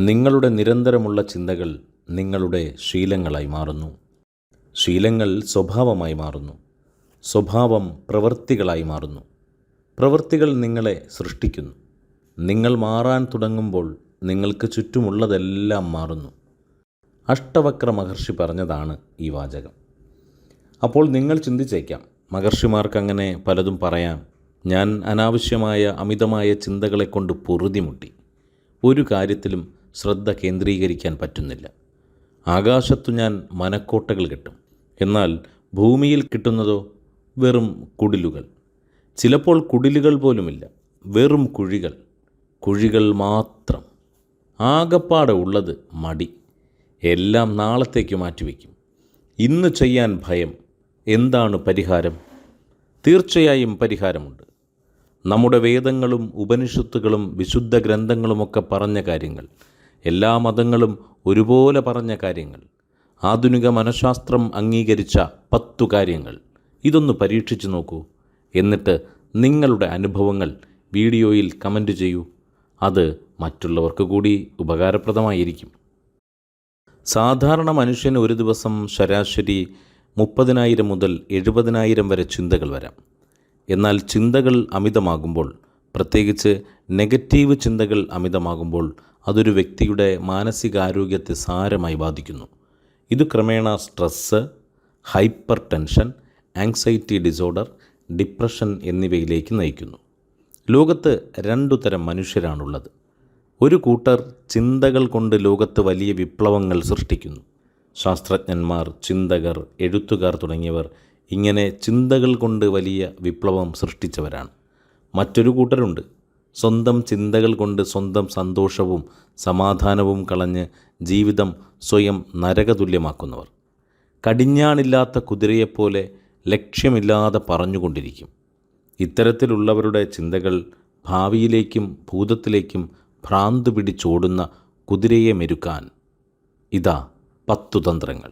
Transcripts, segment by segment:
നിങ്ങളുടെ നിരന്തരമുള്ള ചിന്തകൾ നിങ്ങളുടെ ശീലങ്ങളായി മാറുന്നു. ശീലങ്ങൾ സ്വഭാവമായി മാറുന്നു. സ്വഭാവം പ്രവൃത്തികളായി മാറുന്നു. പ്രവൃത്തികൾ നിങ്ങളെ സൃഷ്ടിക്കുന്നു. നിങ്ങൾ മാറാൻ തുടങ്ങുമ്പോൾ നിങ്ങൾക്ക് ചുറ്റുമുള്ളതെല്ലാം മാറുന്നു. അഷ്ടവക്ര മഹർഷി പറഞ്ഞതാണ് ഈ വാചകം. അപ്പോൾ നിങ്ങൾ ചിന്തിച്ചേക്കാം മഹർഷിമാർക്കങ്ങനെ പലതും പറയാം. ഞാൻ അനാവശ്യമായ അമിതമായ ചിന്തകളെ കൊണ്ട് പൊറുതിമുട്ടി ഒരു കാര്യത്തിലും ശ്രദ്ധ കേന്ദ്രീകരിക്കാൻ പറ്റുന്നില്ല. ആകാശത്തു ഞാൻ മനക്കോട്ടകൾ കിട്ടും. എന്നാൽ ഭൂമിയിൽ കിട്ടുന്നതോ വെറും കുടിലുകൾ. ചിലപ്പോൾ കുടിലുകൾ പോലുമില്ല വെറും കുഴികൾ. കുഴികൾ മാത്രം. ആകപ്പാടെ ഉള്ളത് മടി. എല്ലാം നാളത്തേക്ക് മാറ്റിവെക്കും ഇന്ന് ചെയ്യാൻ ഭയം. എന്താണ് പരിഹാരം? തീർച്ചയായും പരിഹാരമുണ്ട്. നമ്മുടെ വേദങ്ങളും ഉപനിഷത്തുകളും വിശുദ്ധ ഗ്രന്ഥങ്ങളുമൊക്കെ പറഞ്ഞ കാര്യങ്ങൾ. എല്ലാ മതങ്ങളും ഒരുപോലെ പറഞ്ഞ കാര്യങ്ങൾ. ആധുനിക മനഃശാസ്ത്രം അംഗീകരിച്ച പത്തു കാര്യങ്ങൾ. ഇതൊന്ന് പരീക്ഷിച്ചു നോക്കൂ. എന്നിട്ട് നിങ്ങളുടെ അനുഭവങ്ങൾ വീഡിയോയിൽ കമന്റ് ചെയ്യൂ. അത് മറ്റുള്ളവർക്ക് കൂടി ഉപകാരപ്രദമായിരിക്കും. സാധാരണ മനുഷ്യന് ഒരു ദിവസം ശരാശരി മുപ്പതിനായിരം മുതൽ എഴുപതിനായിരം വരെ ചിന്തകൾ വരാം. എന്നാൽ ചിന്തകൾ അമിതമാകുമ്പോൾ പ്രത്യേകിച്ച് നെഗറ്റീവ് ചിന്തകൾ അമിതമാകുമ്പോൾ അതൊരു വ്യക്തിയുടെ മാനസികാരോഗ്യത്തെ സാരമായി ബാധിക്കുന്നു. ഇത് ക്രമേണ stress hypertension anxiety disorder depression എന്നിവയിലേക്ക് നയിക്കുന്നു. ലോകത്ത് രണ്ടു തരം മനുഷ്യരാണുള്ളത്. ഒരു കൂട്ടർ ചിന്തകൾ കൊണ്ട് ലോകത്ത് വലിയ വിപ്ലവങ്ങൾ സൃഷ്ടിക്കുന്നു. ശാസ്ത്രജ്ഞന്മാർ ചിന്തകർ എഴുത്തുകാർ തുടങ്ങിയവർ ഇങ്ങനെ ചിന്തകൾ കൊണ്ട് വലിയ വിപ്ലവം സൃഷ്ടിച്ചവരാണ്. മറ്റൊരു കൂട്ടരുണ്ട്. സ്വന്തം ചിന്തകൾ കൊണ്ട് സ്വന്തം സന്തോഷവും സമാധാനവും കളഞ്ഞ് ജീവിതം സ്വയം നരകതുല്യമാക്കുന്നവർ. കടിഞ്ഞാണില്ലാത്ത കുതിരയെപ്പോലെ ലക്ഷ്യമില്ലാതെ പറഞ്ഞുകൊണ്ടിരിക്കും. ഇത്തരത്തിലുള്ളവരുടെ ചിന്തകൾ ഭാവിയിലേക്കും ഭൂതത്തിലേക്കും ഭ്രാന്ത് പിടിച്ചോടുന്ന കുതിരയെ മെരുക്കാൻ ഇതാ പത്തു തന്ത്രങ്ങൾ.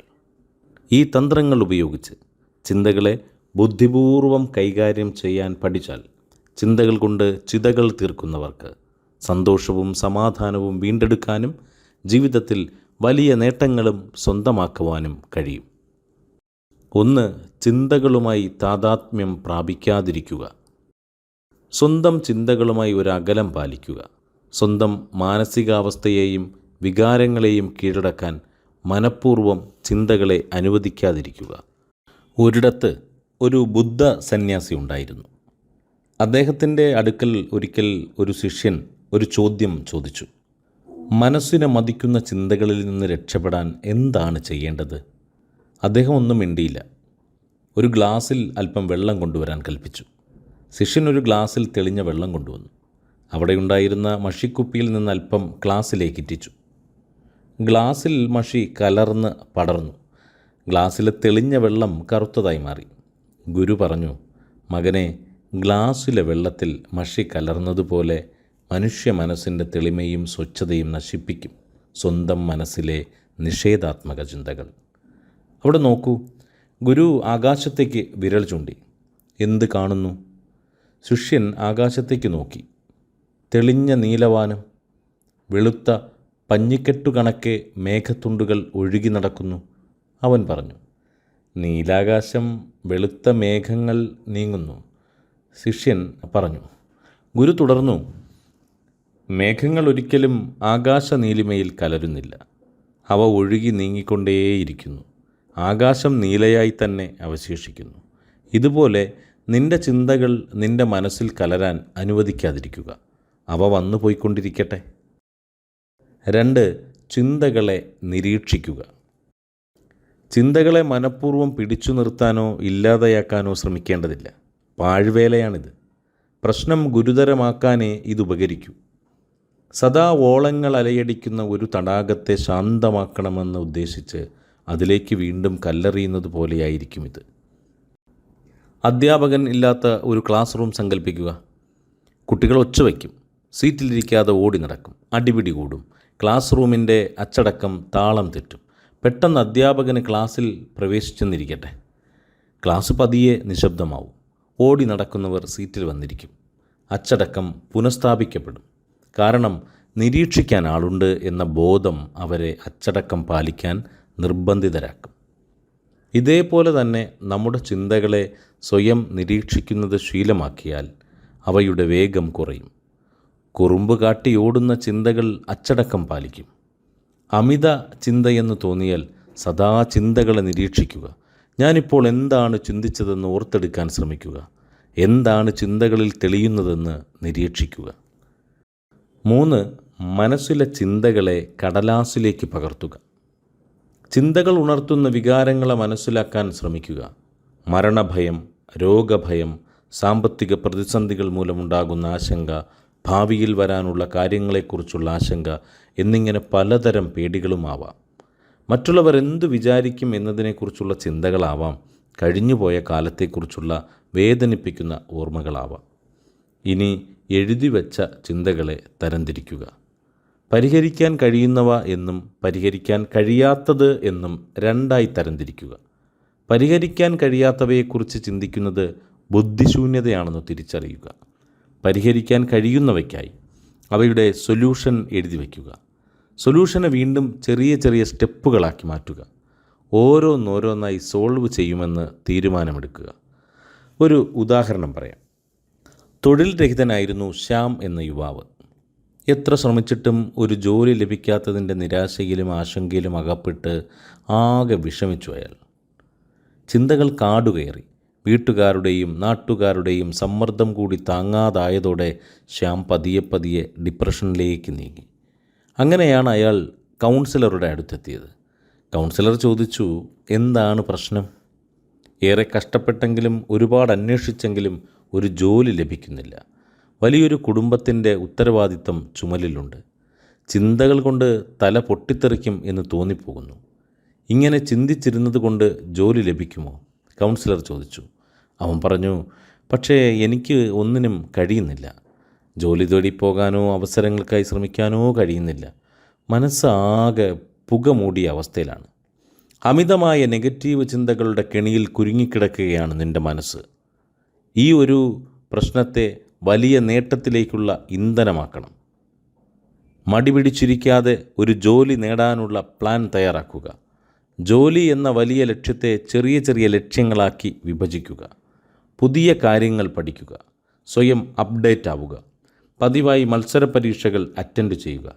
ഈ തന്ത്രങ്ങൾ ഉപയോഗിച്ച് ചിന്തകളെ ബുദ്ധിപൂർവം കൈകാര്യം ചെയ്യാൻ പഠിച്ചാൽ ചിന്തകൾ കൊണ്ട് ചിതകൾ തീർക്കുന്നവർക്ക് സന്തോഷവും സമാധാനവും വീണ്ടെടുക്കാനും ജീവിതത്തിൽ വലിയ നേട്ടങ്ങളും സ്വന്തമാക്കുവാനും കഴിയും. ഒന്ന് ചിന്തകളുമായി താതാത്മ്യം പ്രാപിക്കാതിരിക്കുക. സ്വന്തം ചിന്തകളുമായി ഒരു അകലം പാലിക്കുക. സ്വന്തം മാനസികാവസ്ഥയെയും വികാരങ്ങളെയും കീഴടക്കാൻ മനഃപൂർവം ചിന്തകളെ അനുവദിക്കാതിരിക്കുക. ഒരിടത്ത് ഒരു ബുദ്ധ സന്യാസി ഉണ്ടായിരുന്നു. അദ്ദേഹത്തിന്റെ അടുക്കൽ ഒരിക്കൽ ഒരു ശിഷ്യൻ ഒരു ചോദ്യം ചോദിച്ചു. മനസ്സിനെ മതിക്കുന്ന ചിന്തകളിൽ നിന്ന് രക്ഷപ്പെടാൻ എന്താണ് ചെയ്യേണ്ടത്? അദ്ദേഹം ഒന്നും മിണ്ടിയില്ല. ഒരു ഗ്ലാസ്സിൽ അല്പം വെള്ളം കൊണ്ടുവരാൻ കൽപ്പിച്ചു. ശിഷ്യൻ ഒരു ഗ്ലാസ്സിൽ തെളിഞ്ഞ വെള്ളം കൊണ്ടുവന്നു. അവിടെയുണ്ടായിരുന്ന മഷിക്കുപ്പിയിൽ നിന്ന് അല്പം ഗ്ലാസ്സിലേക്ക് ഇറ്റിച്ചു. ഗ്ലാസ്സിൽ മഷി കലർന്ന് പടർന്നു. ഗ്ലാസ്സിലെ തെളിഞ്ഞ വെള്ളം കറുത്തതായി മാറി. ഗുരു പറഞ്ഞു മകനെ ഗ്ലാസ്സിലെ വെള്ളത്തിൽ മഷി കലർന്നതുപോലെ മനുഷ്യ മനസ്സിന്റെ തെളിമയും സ്വച്ഛതയും നശിപ്പിക്കും സ്വന്തം മനസ്സിലെ നിഷേധാത്മക ചിന്തകൾ. അവിടെ നോക്കൂ ഗുരു ആകാശത്തേക്ക് വിരൽ ചൂണ്ടി. എന്ത് കാണുന്നു? ശിഷ്യൻ ആകാശത്തേക്ക് നോക്കി. തെളിഞ്ഞ നീലവാനം വെളുത്ത പഞ്ഞിക്കെട്ടുകണക്കെ മേഘത്തുണ്ടുകൾ ഒഴുകി നടക്കുന്നു. അവൻ പറഞ്ഞു നീലാകാശം വെളുത്ത മേഘങ്ങൾ നീങ്ങുന്നു. ശിഷ്യൻ പറഞ്ഞു ഗുരു തുടർന്നു. മേഘങ്ങൾ ഒരിക്കലും ആകാശ നീലിമയിൽ കലരുന്നില്ല. അവ ഒഴുകി നീങ്ങിക്കൊണ്ടേയിരിക്കുന്നു. ആകാശം നീലയായി തന്നെ അവശേഷിക്കുന്നു. ഇതുപോലെ നിന്റെ ചിന്തകൾ നിന്റെ മനസ്സിൽ കലരാൻ അനുവദിക്കാതിരിക്കുക. അവ വന്നു പോയിക്കൊണ്ടിരിക്കട്ടെ. രണ്ട് ചിന്തകളെ നിരീക്ഷിക്കുക. ചിന്തകളെ മനഃപൂർവം പിടിച്ചു നിർത്താനോ ഇല്ലാതെയാക്കാനോ ശ്രമിക്കേണ്ടതില്ല. പാഴ്വേലയാണിത്. പ്രശ്നം ഗുരുതരമാക്കാനേ ഇതുപകരിക്കൂ സദാ ഓളങ്ങൾ അലയടിക്കുന്ന ഒരു തടാകത്തെ ശാന്തമാക്കണമെന്ന് ഉദ്ദേശിച്ച് അതിലേക്ക് വീണ്ടും കല്ലെറിയുന്നത് പോലെയായിരിക്കും ഇത്. അധ്യാപകൻ ഇല്ലാത്ത ഒരു ക്ലാസ് റൂം സങ്കല്പിക്കുക കുട്ടികൾ ഒച്ച വയ്ക്കും. സീറ്റിലിരിക്കാതെ ഓടി നടക്കും. അടിപിടി കൂടും. ക്ലാസ് റൂമിന്റെ അച്ചടക്കം താളം തെറ്റും. പെട്ടെന്ന് അധ്യാപകന് ക്ലാസ്സിൽ പ്രവേശിച്ചെന്നിരിക്കട്ടെ. ക്ലാസ് പതിയെ നിശബ്ദമാവും. ഓടി നടക്കുന്നവർ സീറ്റിൽ വന്നിരിക്കും. അച്ചടക്കം പുനഃസ്ഥാപിക്കപ്പെടും. കാരണം നിരീക്ഷിക്കാൻ ആളുണ്ട് എന്ന ബോധം അവരെ അച്ചടക്കം പാലിക്കാൻ നിർബന്ധിതരാക്കും. ഇതേപോലെ തന്നെ നമ്മുടെ ചിന്തകളെ സ്വയം നിരീക്ഷിക്കുന്നത് ശീലമാക്കിയാൽ അവയുടെ വേഗം കുറയും. കുറുമ്പ് കാട്ടി ഓടുന്ന ചിന്തകൾ അച്ചടക്കം പാലിക്കും. അമിത ചിന്തയെന്ന് തോന്നിയാൽ സദാ ചിന്തകളെ നിരീക്ഷിക്കുക. ഞാനിപ്പോൾ എന്താണ് ചിന്തിച്ചതെന്ന് ഓർത്തെടുക്കാൻ ശ്രമിക്കുക. എന്താണ് ചിന്തകളിൽ തെളിയുന്നതെന്ന് നിരീക്ഷിക്കുക. മൂന്ന് മനസ്സിലെ ചിന്തകളെ കടലാസിലേക്ക് പകർത്തുക. ചിന്തകൾ ഉണർത്തുന്ന വികാരങ്ങളെ മനസ്സിലാക്കാൻ ശ്രമിക്കുക. മരണഭയം രോഗഭയം സാമ്പത്തിക പ്രതിസന്ധികൾ മൂലമുണ്ടാകുന്ന ആശങ്ക ഭാവിയിൽ വരാനുള്ള കാര്യങ്ങളെക്കുറിച്ചുള്ള ആശങ്ക എന്നിങ്ങനെ പലതരം പേടികളുമാവാം. മറ്റുള്ളവർ എന്തു വിചാരിക്കും എന്നതിനെക്കുറിച്ചുള്ള ചിന്തകളാവാം കഴിഞ്ഞുപോയ കാലത്തെക്കുറിച്ചുള്ള വേദനിപ്പിക്കുന്ന ഓർമ്മകളാവാം. ഇനി എഴുതി വച്ച ചിന്തകളെ തരംതിരിക്കുക. പരിഹരിക്കാൻ കഴിയുന്നവ എന്നും പരിഹരിക്കാൻ കഴിയാത്തത് എന്നും രണ്ടായി തരംതിരിക്കുക. പരിഹരിക്കാൻ കഴിയാത്തവയെക്കുറിച്ച് ചിന്തിക്കുന്നത് ബുദ്ധിശൂന്യതയാണെന്ന് തിരിച്ചറിയുക. പരിഹരിക്കാൻ കഴിയുന്നവയ്ക്കായി അവയുടെ സൊല്യൂഷൻ എഴുതി വയ്ക്കുക സൊല്യൂഷനെ വീണ്ടും ചെറിയ ചെറിയ സ്റ്റെപ്പുകളാക്കി മാറ്റുക. ഓരോന്നോരോന്നായി സോൾവ് ചെയ്യുമെന്ന് തീരുമാനമെടുക്കുക. ഒരു ഉദാഹരണം പറയാം. തൊഴിൽ രഹിതനായിരുന്നു ശ്യാം എന്ന യുവാവ്. എത്ര ശ്രമിച്ചിട്ടും ഒരു ജോലി ലഭിക്കാത്തതിന്റെ നിരാശയിലും ആശങ്കയിലും അകപ്പെട്ട് ആകെ വിഷമിച്ചു അയാൾ. ചിന്തകൾ കാടുകയറി. വീട്ടുകാരുടെയും നാട്ടുകാരുടെയും സമ്മർദ്ദം കൂടി താങ്ങാതായതോടെ ശ്യാം പതിയെ പതിയെ ഡിപ്രഷനിലേക്ക് നീങ്ങി. അങ്ങനെയാണ് അയാൾ കൗൺസിലറുടെ അടുത്തെത്തിയത്. കൗൺസിലർ ചോദിച്ചു എന്താണ് പ്രശ്നം? ഏറെ കഷ്ടപ്പെട്ടെങ്കിലും ഒരുപാട് അന്വേഷിച്ചെങ്കിലും ഒരു ജോലി ലഭിക്കുന്നില്ല. വലിയൊരു കുടുംബത്തിന്റെ ഉത്തരവാദിത്തം ചുമലിലുണ്ട്. ചിന്തകൾ കൊണ്ട് തല പൊട്ടിത്തെറിക്കും എന്ന് തോന്നിപ്പോകുന്നു. ഇങ്ങനെ ചിന്തിച്ചിരുന്നത് കൊണ്ട് ജോലി ലഭിക്കുമോ? കൗൺസിലർ ചോദിച്ചു. അവൻ പറഞ്ഞു പക്ഷേ എനിക്ക് ഒന്നിനും കഴിയുന്നില്ല. ജോലി തേടി പോകാനോ അവസരങ്ങൾക്കായി ശ്രമിക്കാനോ കഴിയുന്നില്ല. മനസ്സാകെ പുക മൂടിയ അവസ്ഥയിലാണ്. അമിതമായ നെഗറ്റീവ് ചിന്തകളുടെ കെണിയിൽ കുരുങ്ങിക്കിടക്കുകയാണ് നിന്റെ മനസ്സ്. ഈ ഒരു പ്രശ്നത്തെ വലിയ നേട്ടത്തിലേക്കുള്ള ഇന്ധനമാക്കണം. മടി പിടിച്ചിരിക്കാതെ ഒരു ജോലി നേടാനുള്ള പ്ലാൻ തയ്യാറാക്കുക. ജോലി എന്ന വലിയ ലക്ഷ്യത്തെ ചെറിയ ചെറിയ ലക്ഷ്യങ്ങളാക്കി വിഭജിക്കുക. പുതിയ കാര്യങ്ങൾ പഠിക്കുക. സ്വയം അപ്ഡേറ്റ് ആവുക. പതിവായി മത്സര പരീക്ഷകൾ അറ്റൻഡ് ചെയ്യുക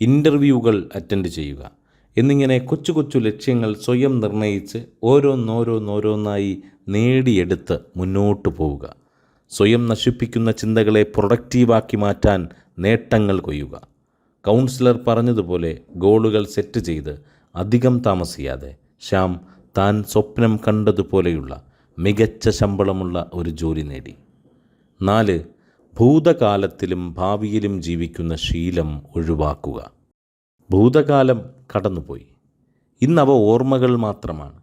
ഇന്റർവ്യൂകൾ അറ്റൻഡ് ചെയ്യുക എന്നിങ്ങനെ കൊച്ചു കൊച്ചു ലക്ഷ്യങ്ങൾ സ്വയം നിർണയിച്ച് ഓരോന്നോരോന്നോരോന്നായി നേടിയെടുത്ത് മുന്നോട്ട് പോവുക. സ്വയം നശിപ്പിക്കുന്ന ചിന്തകളെ പ്രൊഡക്റ്റീവാക്കി മാറ്റാൻ നേട്ടങ്ങൾ കൊയ്യുക. കൗൺസിലർ പറഞ്ഞതുപോലെ ഗോളുകൾ സെറ്റ് ചെയ്ത് അധികം താമസിയാതെ ശ്യാം താൻ സ്വപ്നം കണ്ടതുപോലെയുള്ള മികച്ച ശമ്പളമുള്ള ഒരു ജോലി നേടി. നാല് ഭൂതകാലത്തിലും ഭാവിയിലും ജീവിക്കുന്ന ശീലം ഒഴിവാക്കുക. ഭൂതകാലം കടന്നുപോയി. ഇന്നവ ഓർമ്മകൾ മാത്രമാണ്.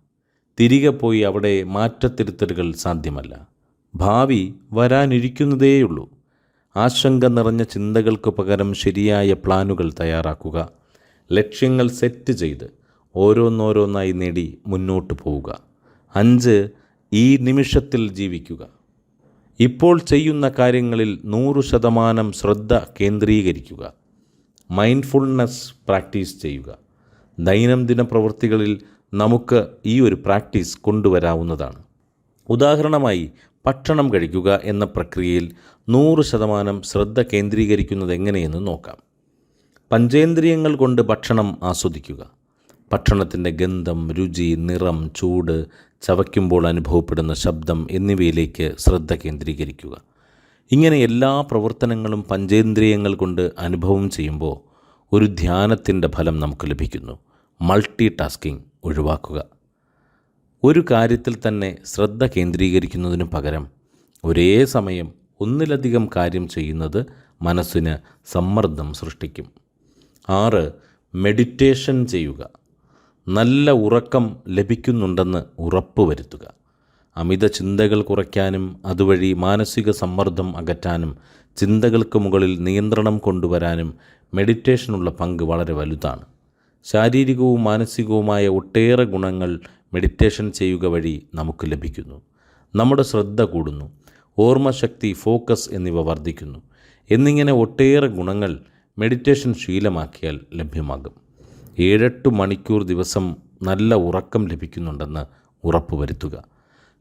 തിരികെ പോയി അവിടെ മാറ്റത്തിരുത്തലുകൾ സാധ്യമല്ല. ഭാവി വരാനിരിക്കുന്നതേയുള്ളൂ. ആശങ്ക നിറഞ്ഞ ചിന്തകൾക്ക് പകരം ശരിയായ പ്ലാനുകൾ തയ്യാറാക്കുക. ലക്ഷ്യങ്ങൾ സെറ്റ് ചെയ്ത് ഓരോന്നോരോന്നായി നേടി മുന്നോട്ട് പോവുക. അഞ്ച് ഈ നിമിഷത്തിൽ ജീവിക്കുക. ഇപ്പോൾ ചെയ്യുന്ന കാര്യങ്ങളിൽ നൂറ് ശതമാനം ശ്രദ്ധ കേന്ദ്രീകരിക്കുക. മൈൻഡ്ഫുൾനെസ് പ്രാക്ടീസ് ചെയ്യുക. ദൈനംദിന പ്രവൃത്തികളിൽ നമുക്ക് ഈ ഒരു പ്രാക്ടീസ് കൊണ്ടുവരാവുന്നതാണ്. ഉദാഹരണമായി ഭക്ഷണം കഴിക്കുക എന്ന പ്രക്രിയയിൽ നൂറ് ശതമാനം ശ്രദ്ധ കേന്ദ്രീകരിക്കുന്നത് എങ്ങനെയെന്ന് നോക്കാം. പഞ്ചേന്ദ്രിയങ്ങൾ കൊണ്ട് ഭക്ഷണം ആസ്വദിക്കുക. ഭക്ഷണത്തിന്റെ ഗന്ധം രുചി നിറം ചൂട് ചവയ്ക്കുമ്പോൾ അനുഭവപ്പെടുന്ന ശബ്ദം എന്നിവയിലേക്ക് ശ്രദ്ധ കേന്ദ്രീകരിക്കുക. ഇങ്ങനെ എല്ലാ പ്രവർത്തനങ്ങളും പഞ്ചേന്ദ്രിയങ്ങൾ കൊണ്ട് അനുഭവം ചെയ്യുമ്പോൾ ഒരു ധ്യാനത്തിന്റെ ഫലം നമുക്ക് ലഭിക്കുന്നു. മൾട്ടി ടാസ്കിംഗ് ഒഴിവാക്കുക. ഒരു കാര്യത്തിൽ തന്നെ ശ്രദ്ധ കേന്ദ്രീകരിക്കുന്നതിനു പകരം ഒരേ സമയം ഒന്നിലധികം കാര്യം ചെയ്യുന്നത് മനസ്സിന് സമ്മർദ്ദം സൃഷ്ടിക്കും. ആറ് മെഡിറ്റേഷൻ ചെയ്യുക. നല്ല ഉറക്കം ലഭിക്കുന്നുണ്ടെന്ന് ഉറപ്പുവരുത്തുക. അമിത ചിന്തകൾ കുറയ്ക്കാനും അതുവഴി മാനസിക സമ്മർദ്ദം അകറ്റാനും ചിന്തകൾക്ക് മുകളിൽ നിയന്ത്രണം കൊണ്ടുവരാനും മെഡിറ്റേഷനുള്ള പങ്ക് വളരെ വലുതാണ്. ശാരീരികവും മാനസികവുമായ ഒട്ടേറെ ഗുണങ്ങൾ മെഡിറ്റേഷൻ ചെയ്യുക വഴി നമുക്ക് ലഭിക്കുന്നു. നമ്മുടെ ശ്രദ്ധ കൂടുന്നു. ഓർമ്മശക്തി ഫോക്കസ് എന്നിവ വർദ്ധിക്കുന്നു. എന്നിങ്ങനെ ഒട്ടേറെ ഗുണങ്ങൾ മെഡിറ്റേഷൻ ശീലമാക്കിയാൽ ലഭ്യമാകും. ഏഴെട്ട് മണിക്കൂർ ദിവസം നല്ല ഉറക്കം ലഭിക്കുന്നുണ്ടെന്ന് ഉറപ്പുവരുത്തുക.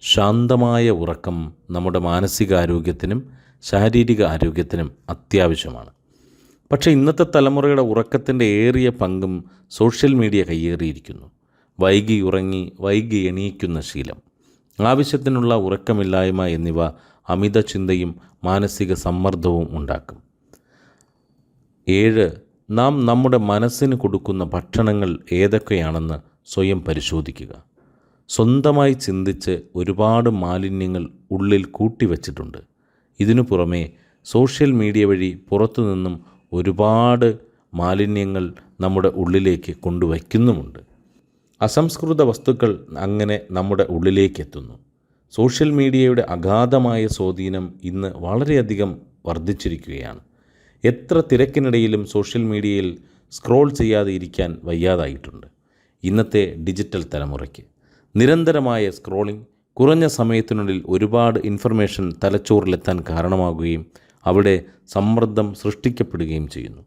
ശാന്തമായ ഉറക്കം നമ്മുടെ മാനസികാരോഗ്യത്തിനും ശാരീരിക ആരോഗ്യത്തിനും അത്യാവശ്യമാണ്. പക്ഷേ ഇന്നത്തെ തലമുറയുടെ ഉറക്കത്തിന്റെ ഏറിയ പങ്കും സോഷ്യൽ മീഡിയ കയ്യേറിയിരിക്കുന്നു. വൈകി ഉറങ്ങി വൈകി എണീക്കുന്ന ശീലം ആവശ്യത്തിനുള്ള ഉറക്കമില്ലായ്മ എന്നിവ അമിത ചിന്തയും മാനസിക സമ്മർദ്ദവും ഉണ്ടാക്കും. ഏഴ് നാം നമ്മുടെ മനസ്സിന് കൊടുക്കുന്ന ഭക്ഷണങ്ങൾ ഏതൊക്കെയാണെന്ന് സ്വയം പരിശോധിക്കുക. സ്വന്തമായി ചിന്തിച്ച് ഒരുപാട് മാലിന്യങ്ങൾ ഉള്ളിൽ കൂട്ടിവച്ചിട്ടുണ്ട്. ഇതിനു പുറമേ സോഷ്യൽ മീഡിയ വഴി പുറത്തുനിന്നും ഒരുപാട് മാലിന്യങ്ങൾ നമ്മുടെ ഉള്ളിലേക്ക് കൊണ്ടുവയ്ക്കുന്നുമുണ്ട്. അസംസ്കൃത വസ്തുക്കൾ അങ്ങനെ നമ്മുടെ ഉള്ളിലേക്ക് എത്തുന്നു സോഷ്യൽ മീഡിയയുടെ അഗാധമായ സ്വാധീനം ഇന്ന് വളരെയധികം വർദ്ധിച്ചിരിക്കുകയാണ്. എത്ര തിരക്കിനിടയിലും സോഷ്യൽ മീഡിയയിൽ സ്ക്രോൾ ചെയ്യാതെ ഇരിക്കാൻ വയ്യാതായിട്ടുണ്ട്. ഇന്നത്തെ ഡിജിറ്റൽ തലമുറയ്ക്ക്. നിരന്തരമായ സ്ക്രോളിംഗ് കുറഞ്ഞ സമയത്തിനുള്ളിൽ ഒരുപാട് ഇൻഫർമേഷൻ തലച്ചോറിലെത്താൻ കാരണമാകുകയും അവിടെ സമ്മർദ്ദം സൃഷ്ടിക്കപ്പെടുകയും ചെയ്യുന്നു.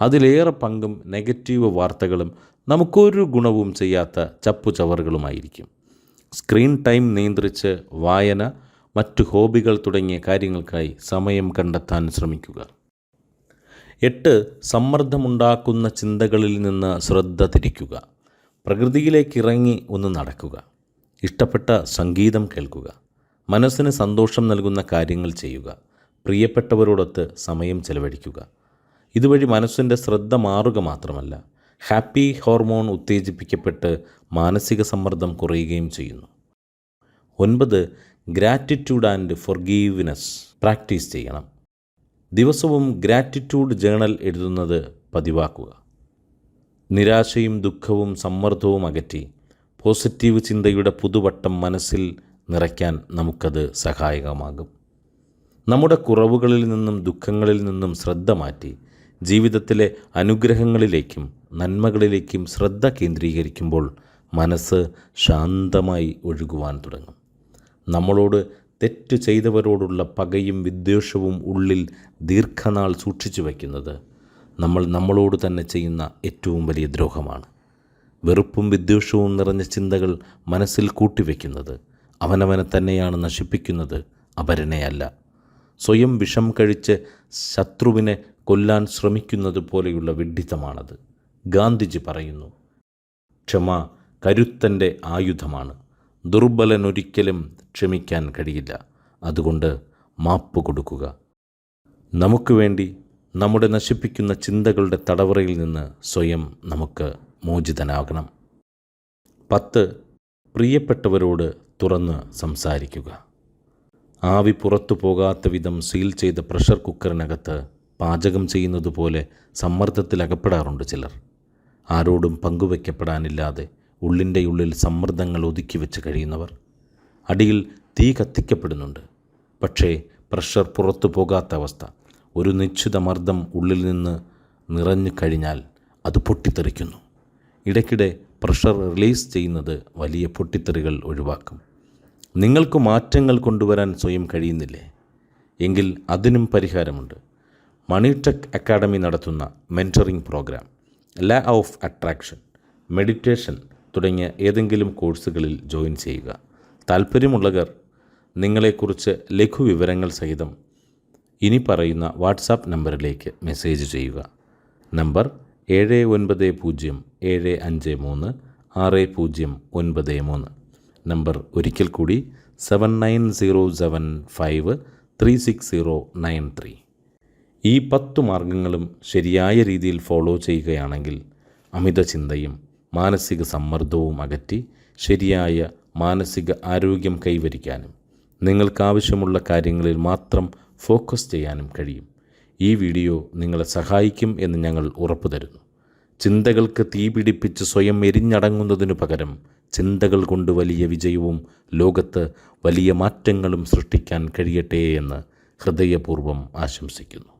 അതിലേറെ പങ്കും നെഗറ്റീവ് വാർത്തകളും നമുക്കൊരു ഗുണവും ചെയ്യാത്ത ചപ്പുചവറുകളുമായിരിക്കും. സ്ക്രീൻ ടൈം നിയന്ത്രിച്ച് വായന മറ്റു ഹോബികൾ തുടങ്ങിയ കാര്യങ്ങൾക്കായി സമയം കണ്ടെത്താൻ ശ്രമിക്കുക. എട്ട് സമ്മർദ്ദമുണ്ടാക്കുന്ന ചിന്തകളിൽ നിന്ന് ശ്രദ്ധ തിരിക്കുക. പ്രകൃതിയിലേക്ക് ഇറങ്ങി ഒന്ന് നടക്കുക. ഇഷ്ടപ്പെട്ട സംഗീതം കേൾക്കുക. മനസ്സിന് സന്തോഷം നൽകുന്ന കാര്യങ്ങൾ ചെയ്യുക. പ്രിയപ്പെട്ടവരോടൊത്ത് സമയം ചെലവഴിക്കുക. ഇതുവഴി മനസ്സിന്റെ ശ്രദ്ധ മാറുക മാത്രമല്ല ഹാപ്പി ഹോർമോൺ ഉത്തേജിപ്പിക്കപ്പെട്ട് മാനസിക സമ്മർദ്ദം കുറയുകയും ചെയ്യുന്നു. ഒൻപത് ഗ്രാറ്റിറ്റ്യൂഡ് ആൻഡ് ഫൊർഗീവ്നെസ് പ്രാക്ടീസ് ചെയ്യണം. ദിവസവും ഗ്രാറ്റിറ്റ്യൂഡ് ജേണൽ എഴുതുന്നത് പതിവാക്കുക. നിരാശയും ദുഃഖവും സമ്മർദ്ദവും അകറ്റി പോസിറ്റീവ് ചിന്തയുടെ പുതുവട്ടം മനസ്സിൽ നിറയ്ക്കാൻ നമുക്കത് സഹായകമാകും. നമ്മുടെ കുറവുകളിൽ നിന്നും ദുഃഖങ്ങളിൽ നിന്നും ശ്രദ്ധ മാറ്റി ജീവിതത്തിലെ അനുഗ്രഹങ്ങളിലേക്കും നന്മകളിലേക്കും ശ്രദ്ധ കേന്ദ്രീകരിക്കുമ്പോൾ മനസ്സ് ശാന്തമായി ഒഴുകുവാൻ തുടങ്ങും. നമ്മളോട് തെറ്റ് ചെയ്തവരോടുള്ള പകയും വിദ്വേഷവും ഉള്ളിൽ ദീർഘനാൾ സൂക്ഷിച്ചു വയ്ക്കുന്നത് നമ്മൾ നമ്മളോട് തന്നെ ചെയ്യുന്ന ഏറ്റവും വലിയ ദ്രോഹമാണ്. വെറുപ്പും വിദ്വേഷവും നിറഞ്ഞ ചിന്തകൾ മനസ്സിൽ കൂട്ടിവെക്കുന്നത് അവനവനെ തന്നെയാണ് നശിപ്പിക്കുന്നത് അപരനെയല്ല സ്വയം വിഷം കഴിച്ച് ശത്രുവിനെ കൊല്ലാൻ ശ്രമിക്കുന്നത് പോലെയുള്ള വിഡ്ഢിത്തമാണത് ഗാന്ധിജി പറയുന്നു ക്ഷമ കരുത്തന്റെ ആയുധമാണ്. ദുർബലനൊരിക്കലും ക്ഷമിക്കാൻ കഴിയില്ല. അതുകൊണ്ട് മാപ്പ് കൊടുക്കുക. നമുക്ക് വേണ്ടി നമ്മുടെ നശിപ്പിക്കുന്ന ചിന്തകളുടെ തടവറയിൽ നിന്ന് സ്വയം നമുക്ക് മോചിതനാകണം. പത്ത് പ്രിയപ്പെട്ടവരോട് തുറന്ന് സംസാരിക്കുക. ആവി പുറത്തു പോകാത്ത വിധം സീൽ ചെയ്ത പ്രഷർ കുക്കറിനകത്ത് പാചകം ചെയ്യുന്നതുപോലെ സമ്മർദ്ദത്തിൽ അകപ്പെടാറുണ്ട് ചിലർ. ആരോടും പങ്കുവയ്ക്കപ്പെടാനില്ലാതെ ഉള്ളിന്റെ ഉള്ളിൽ സമ്മർദ്ദങ്ങൾ ഒതുക്കി വെച്ച് കഴിയുന്നവർ. അടിയിൽ തീ കത്തിക്കപ്പെടുന്നുണ്ട്. പക്ഷേ പ്രഷർ പുറത്തു പോകാത്ത അവസ്ഥ. ഒരു നിശ്ചിത മർദ്ദം ഉള്ളിൽ നിന്ന് നിറഞ്ഞു കഴിഞ്ഞാൽ അത് പൊട്ടിത്തെറിക്കുന്നു. ഇടയ്ക്കിടെ പ്രഷർ റിലീസ് ചെയ്യുന്നത് വലിയ പൊട്ടിത്തെറികൾ ഒഴിവാക്കും. നിങ്ങൾക്ക് മാറ്റങ്ങൾ കൊണ്ടുവരാൻ സ്വയം കഴിയുന്നില്ലേ? എങ്കിൽ അതിനും പരിഹാരമുണ്ട്. മണിടെക് അക്കാഡമി നടത്തുന്ന mentoring programme law of attraction meditation തുടങ്ങിയ ഏതെങ്കിലും കോഴ്സുകളിൽ ജോയിൻ ചെയ്യുക. താല്പര്യമുള്ളവർ നിങ്ങളെക്കുറിച്ച് ലഘുവിവരങ്ങൾ സഹിതം ഇനി പറയുന്ന വാട്സാപ്പ് നമ്പറിലേക്ക് മെസ്സേജ് ചെയ്യുക. നമ്പർ ഏഴ് ഒൻപത് പൂജ്യം ഏഴ് അഞ്ച് മൂന്ന് ആറ് പൂജ്യം ഒൻപത് മൂന്ന്. നമ്പർ ഒരിക്കൽ കൂടി seven nine zero seven five three six zero nine three. ഈ പത്ത് മാർഗങ്ങളും ശരിയായ രീതിയിൽ ഫോളോ ചെയ്യുകയാണെങ്കിൽ അമിത ചിന്തയും മാനസിക സമ്മർദ്ദവും അകറ്റി ശരിയായ മാനസിക ആരോഗ്യം കൈവരിക്കാനും നിങ്ങൾക്കാവശ്യമുള്ള കാര്യങ്ങളിൽ മാത്രം ഫോക്കസ് ചെയ്യാനും കഴിയും. ഈ വീഡിയോ നിങ്ങളെ സഹായിക്കും എന്ന് ഞങ്ങൾ ഉറപ്പു തരുന്നു. ചിന്തകൾക്ക് തീപിടിപ്പിച്ച് സ്വയം എരിഞ്ഞടങ്ങുന്നതിനു പകരം ചിന്തകൾ കൊണ്ട് വലിയ വിജയവും ലോകത്ത് വലിയ മാറ്റങ്ങളും സൃഷ്ടിക്കാൻ കഴിയട്ടെ എന്ന് ഹൃദയപൂർവം ആശംസിക്കുന്നു.